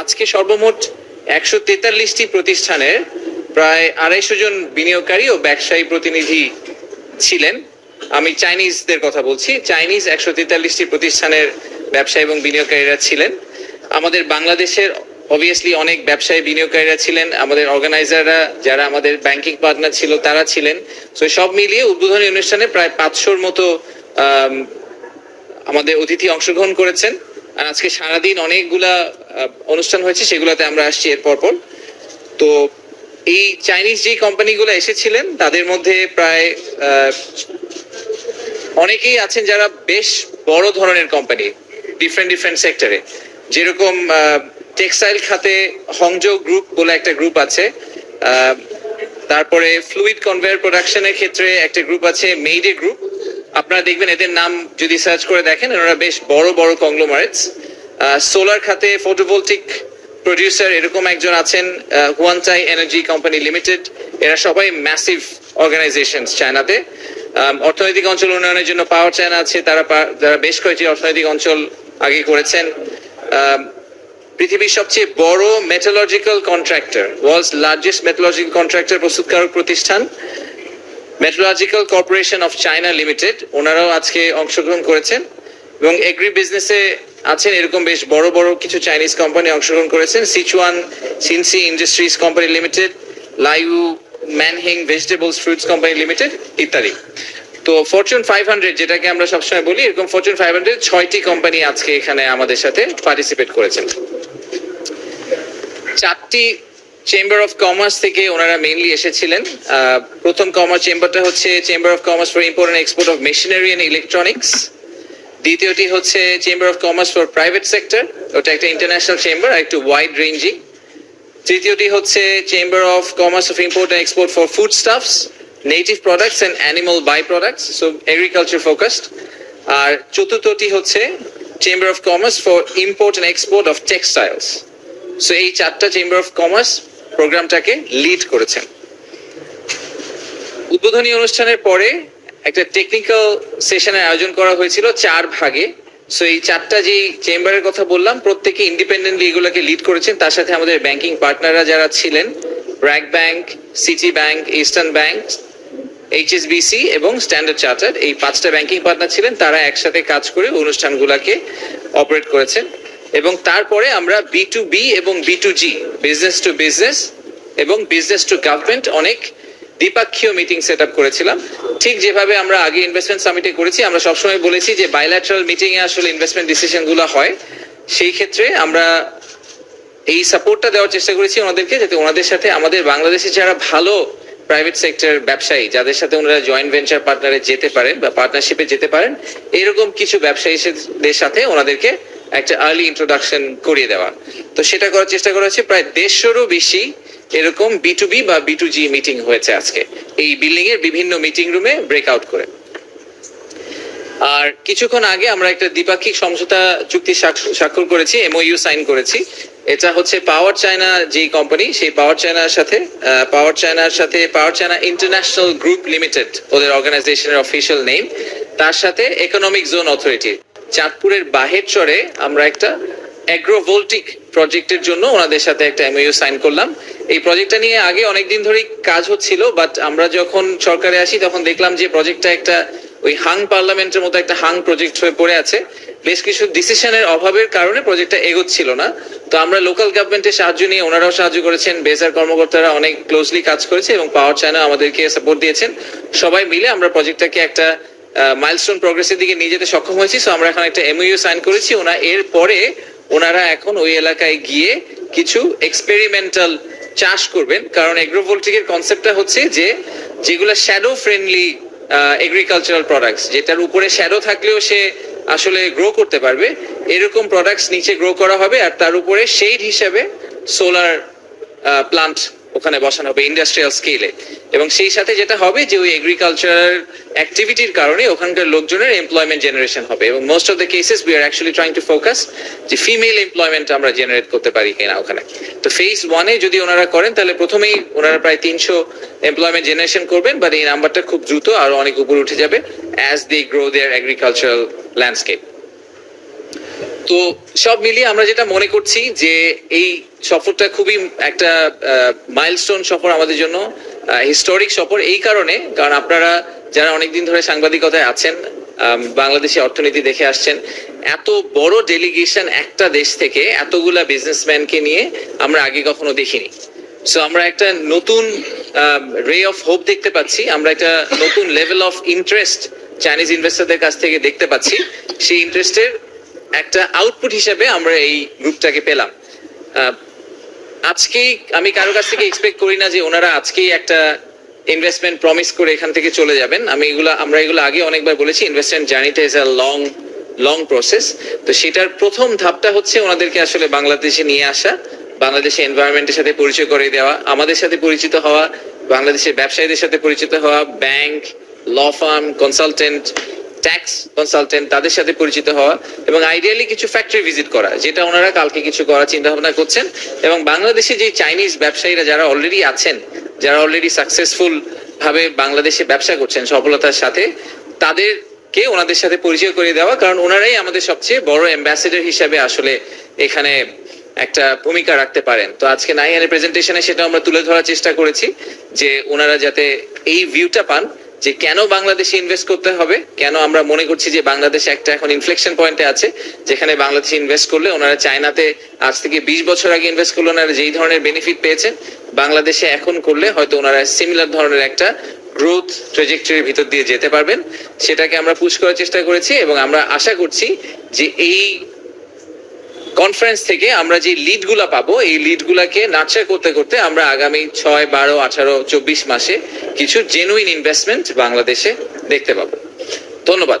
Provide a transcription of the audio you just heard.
আজকে সর্বমোট একশো তেতাল্লিশটি প্রতিষ্ঠানের প্রায় আড়াইশো জন বিনিয়োগকারী ও ব্যবসায়ী প্রতিনিধি ছিলেন। আমি চাইনিজদের কথা বলছি। চাইনিজ একশো তেতাল্লিশটি প্রতিষ্ঠানের ব্যবসায়ী এবং বিনিয়োগকারীরা ছিলেন। আমাদের বাংলাদেশের অবভিয়াসলি অনেক ব্যবসায়ী বিনিয়োগকারীরা ছিলেন। আমাদের অর্গানাইজাররা যারা আমাদের ব্যাংকিং পার্টনার ছিল, তারা ছিলেন। তো সব মিলিয়ে উদ্বোধনী অনুষ্ঠানে প্রায় পাঁচশোর মতো আমাদের অতিথি অংশগ্রহণ করেছেন। আর আজকে সারাদিন অনেকগুলা অনুষ্ঠান হয়েছে, সেগুলোতে আমরা আসছি এর পর তো এই চাইনিজ যে কোম্পানিগুলো এসেছিলেন, তাদের মধ্যে প্রায় অনেকেই আছেন যারা বেশ বড় ধরনের কোম্পানি ডিফারেন্ট ডিফারেন্ট সেক্টরে যেরকম টেক্সটাইল খাতে হংজো গ্রুপ বলে একটা গ্রুপ আছে তারপরে ফ্লুইড কনভেয়ার প্রোডাকশনের ক্ষেত্রে একটা গ্রুপ আছে, মেইডে গ্রুপ। আপনারা দেখবেন এদের নাম যদি সার্চ করে দেখেন ওনারা বেশ বড় বড় কংগ্লোমারেটস সোলার খাতে ফটোভোল্টিক প্রডিউসার এরকম একজন আছেন হুয়ানচাই এনার্জি কোম্পানি লিমিটেড এরা সবাই ম্যাসিভ অর্গানাইজেশন চায়নাতে। অর্থনৈতিক অঞ্চল উন্নয়নের জন্য পাওয়ার চায়না আছে, তারা তারা বেশ কয়েকটি অর্থনৈতিক অঞ্চল আগে করেছেন। পৃথিবীর সবচেয়ে বড় metallurgical contractor world's largest metallurgical contractor প্রস্তুতকারক প্রতিষ্ঠান। Metrological corporation of China limited ওনারাও আজকে অংশগ্রহণ করেছেন এবং এগ্রি বিজনেসে আছেন, এরকম বেশ বড় বড় কিছু চাইনিজ কোম্পানি অংশগ্রহণ করেছেন। সিচুয়ান সিনসি ইন্ডাস্ট্রিজ কোম্পানি লিমিটেড লাইউ ম্যানহিং ভেজিটেবলস ফ্রুটস কোম্পানি লিমিটেড ইত্যাদি। তো ফরচুন ফাইভ হান্ড্রেড যেটাকে আমরা সবসময় বলি, এরকম ফরচুন ফাইভ হান্ড্রেড ছয়টি কোম্পানি আজকে এখানে আমাদের সাথে পার্টিসিপেট করেছেন। চারটি চেম্বার অফ কমার্স থেকে ওনারা মেইনলি এসেছিলেন। প্রথম কমার্স চেম্বারটা হচ্ছে chamber of commerce for import export of machinery and electronics দ্বিতীয়টি হচ্ছে chamber of commerce for private sector ওটা একটা ইন্টারন্যাশনাল চেম্বার একটু ওয়াইড রেঞ্জিং তৃতীয়টি হচ্ছে chamber of commerce of import and export for food stuffs native products and animal by products so agriculture focused আর চতুর্থটি হচ্ছে chamber of commerce for import and export of textiles so এই চারটা chamber of commerce প্রোগ্রামটাকে lead করেছেন। উদ্বোধনী অনুষ্ঠানের পরে একটা টেকনিক্যাল সেশনের আয়োজন করা হয়েছিল চার ভাগে। সো এই চারটা যেই চেম্বারের কথা বললাম, প্রত্যেকে ইন্ডিপেন্ডেন্টলি এগুলোকে লিড করেছেন। তার সাথে আমাদের ব্যাংকিং পার্টনাররা যারা ছিলেন BRAC bank City Bank Eastern Bank HSBC এবং স্ট্যান্ডার্ড চার্টার্ড এই পাঁচটা ব্যাংকিং পার্টনার ছিলেন। তারা একসাথে কাজ করে অনুষ্ঠানগুলোকে অপারেট করেছেন। এবং তারপরে আমরা বি টু বি এবং B to G business to business এবং বিজনেস টু গভর্নমেন্ট অনেক দ্বিপাক্ষীয় মিটিং সেট আপ করেছিলাম। ঠিক যেভাবে আমরা আগে ইনভেস্টমেন্ট সামিটে করেছি, আমরা সবসময় বলেছি যে বাইল্যাটারাল মিটিং এ আসলে ইনভেস্টমেন্ট ডিসিশনগুলো হয়। সেই ক্ষেত্রে আমরা এই সাপোর্টটা দেওয়ার চেষ্টা করেছি ওনাদেরকে, যাতে ওনাদের সাথে আমাদের বাংলাদেশে যারা ভালো প্রাইভেট সেক্টর ব্যবসায়ী, যাদের সাথে ওনারা জয়েন্ট ভেঞ্চার পার্টনারে যেতে পারেন বা পার্টনারশিপে যেতে পারেন, এরকম কিছু ব্যবসায়ীদের সাথে ওনাদেরকে একটা আর্লি ইন্ট্রোডাকশন করিয়ে দেওয়া। তো সেটা করার চেষ্টা করা হচ্ছে, প্রায় দেড়শোরও বেশি এরকম বি টু বি বা বি টু জি মিটিং হয়েছে আজকে। এই বিল্ডিং এর বিভিন্ন মিটিং রুমে ব্রেকআউট করে। আর কিছুক্ষণ আগে আমরা একটা দ্বিপাক্ষিক সমঝোতা চুক্তি স্বাক্ষর করেছি এমওইউ সাইন করেছি। এটা হচ্ছে পাওয়ার চায়না যে কোম্পানি সেই পাওয়ার চায়নার সাথে পাওয়ার চায়নার সাথে power China international group limited ওদের অর্গানাইজেশনের অফিসিয়াল নেম তার সাথে ইকোনমিক জোন অথরিটি চাঁদপুরের বাহের চরে আমরা একটা অ্যাগ্রোভোল্টিক প্রজেক্টের জন্য ওনাদের সাথে একটা এমওইউ সাইন করলাম। এই প্রজেক্টটা নিয়ে আগে অনেকদিন ধরেই কাজ হচ্ছিল বাট আমরা যখন সরকারে আসি তখন দেখলাম যে প্রজেক্টটা একটা ওই হাং পার্লামেন্টের মতো একটা হাং প্রজেক্ট হয়ে পড়ে আছে। বেশ কিছু ডিসিশনের অভাবের কারণে প্রজেক্টটা এগোচ্ছিল না। তো আমরা লোকাল গভর্নমেন্টের সাহায্য নিয়ে ওনারাও সাহায্য করেছেন, বেসার কর্মকর্তারা অনেক ক্লোজলি কাজ করেছে এবং পাওয়ার চায়না আমাদেরকে সাপোর্ট দিয়েছেন। সবাই মিলে আমরা প্রজেক্টটাকে একটা মাইলস্টোন প্রগ্রেসের দিকে নিয়ে যেতে সক্ষম হয়েছি। সো আমরা এখন একটা এমইউ সাইন করেছি। ওনা এর পরে ওনারা এখন ওই এলাকায় গিয়ে কিছু এক্সপেরিমেন্টাল চাষ করবেন। কারণ এগ্রোভোল্টিকের কনসেপ্টটা হচ্ছে যে, যেগুলো শ্যাডো ফ্রেন্ডলি এগ্রিকালচারাল প্রোডাক্টস যেটার উপরে শ্যাডো থাকলেও সে আসলে গ্রো করতে পারবে। এরকম প্রোডাক্টস নিচে গ্রো করা হবে আর তার উপরে শেড হিসেবে সোলার প্লান্ট ওখানে বসানো হবে ইন্ডাস্ট্রিয়াল স্কেলে এবং সেই সাথে যেটা হবে যে ওই এগ্রিকালচারাল অ্যাক্টিভিটির কারণে ওখানকার লোকজনের এমপ্লয়মেন্ট জেনারেশন হবে। এবং most of the cases we are actually trying to focus যে ফিমেল এমপ্লয়মেন্ট আমরা জেনারেট করতে পারি কিনা ওখানে। তো ফেজ ওয়ানে যদি ওনারা করেন, তাহলে প্রথমেই ওনারা প্রায় তিনশো এমপ্লয়মেন্ট জেনারেশন করবেন বাট এই নাম্বারটা খুব দ্রুত আরও অনেক উপরে উঠে যাবে as they grow their agricultural landscape তো সব মিলিয়ে আমরা যেটা মনে করছি যে এই সফরটা খুবই একটা মাইলস্টোন সফর আমাদের জন্য হিস্টোরিক সফর এই কারণে, কারণ আপনারা যারা অনেকদিন ধরে সাংবাদিকতায় আছেন বাংলাদেশি অর্থনীতি দেখে আসছেন, এত বড় ডেলিগেশন একটা দেশ থেকে এতগুলা বিজনেসম্যানকে নিয়ে আমরা আগে কখনো দেখিনি। সো আমরা একটা নতুন রে অফ হোপ দেখতে পাচ্ছি, আমরা একটা নতুন লেভেল অফ ইন্টারেস্ট চাইনিজ ইনভেস্টরদের কাছ থেকে দেখতে পাচ্ছি। সেই ইন্টারেস্টের একটা আউটপুট হিসেবে আমরা এই গ্রুপটাকে পেলাম। আজকেই আমি কারও কাছ থেকে এক্সপেক্ট করি না যে ওনারা আজকেই একটা ইনভেস্টমেন্ট প্রমিস করে এখান থেকে চলে যাবেন। আমি এগুলো, আমরা এগুলো আগে অনেকবার বলেছি ইনভেস্টমেন্ট জার্নিটা is a long long process তো সেটার প্রথম ধাপটা হচ্ছে ওনাদেরকে আসলে বাংলাদেশে নিয়ে আসা, বাংলাদেশে এনভায়রনমেন্টের সাথে পরিচয় করে দেওয়া, আমাদের সাথে পরিচিত হওয়া, বাংলাদেশের ব্যবসায়ীদের সাথে পরিচিত হওয়া bank law firm consultant tax consultant তাদের সাথে পরিচিত হওয়া এবং আইডিয়ালি কিছু ফ্যাক্টরি ভিজিট করা, যেটা ওনারা কালকে কিছু করার চিন্তা ভাবনা করছেন এবং বাংলাদেশে যে চাইনিজ ব্যবসায়ীরা যারা অলরেডি আছেন, যারা অলরেডি সাকসেসফুল ভাবে বাংলাদেশে ব্যবসা করছেন সফলতার সাথে, তাদেরকে ওনাদের সাথে পরিচয় করে দেওয়া, কারণ ওনারাই আমাদের সবচেয়ে বড় অ্যাম্বাসেডর হিসাবে আসলে এখানে একটা ভূমিকা রাখতে পারেন। তো আজকে নাইয়ানের প্রেজেন্টেশনে সেটা আমরা তুলে ধরার চেষ্টা করেছি, যে ওনারা যাতে এই ভিউটা পান যে কেন বাংলাদেশে ইনভেস্ট করতে হবে? কেন আমরা মনে করছি যে বাংলাদেশে একটা এখন ইনফ্লেকশন পয়েন্টে আছে, যেখানে বাংলাদেশে ইনভেস্ট করলে ওনারা চায়নাতে আজ থেকে বিশ বছর আগে ইনভেস্ট করলে ওনারা যেই ধরনের বেনিফিট পেয়েছেন, বাংলাদেশে এখন করলে হয়তো ওনারা সিমিলার ধরনের একটা গ্রোথ ট্রেজেক্টরির ভিতর দিয়ে যেতে পারবেন। সেটাকে আমরা পুশ করার চেষ্টা করেছি এবং আমরা আশা করছি যে এই কনফারেন্স থেকে আমরা যে লিডগুলা পাবো, এই লিড গুলাকে নার্চার করতে করতে আমরা আগামী ছয়, বারো, আঠারো, চব্বিশ মাসে কিছু জেনুইন ইনভেস্টমেন্ট বাংলাদেশে দেখতে পাবো। ধন্যবাদ।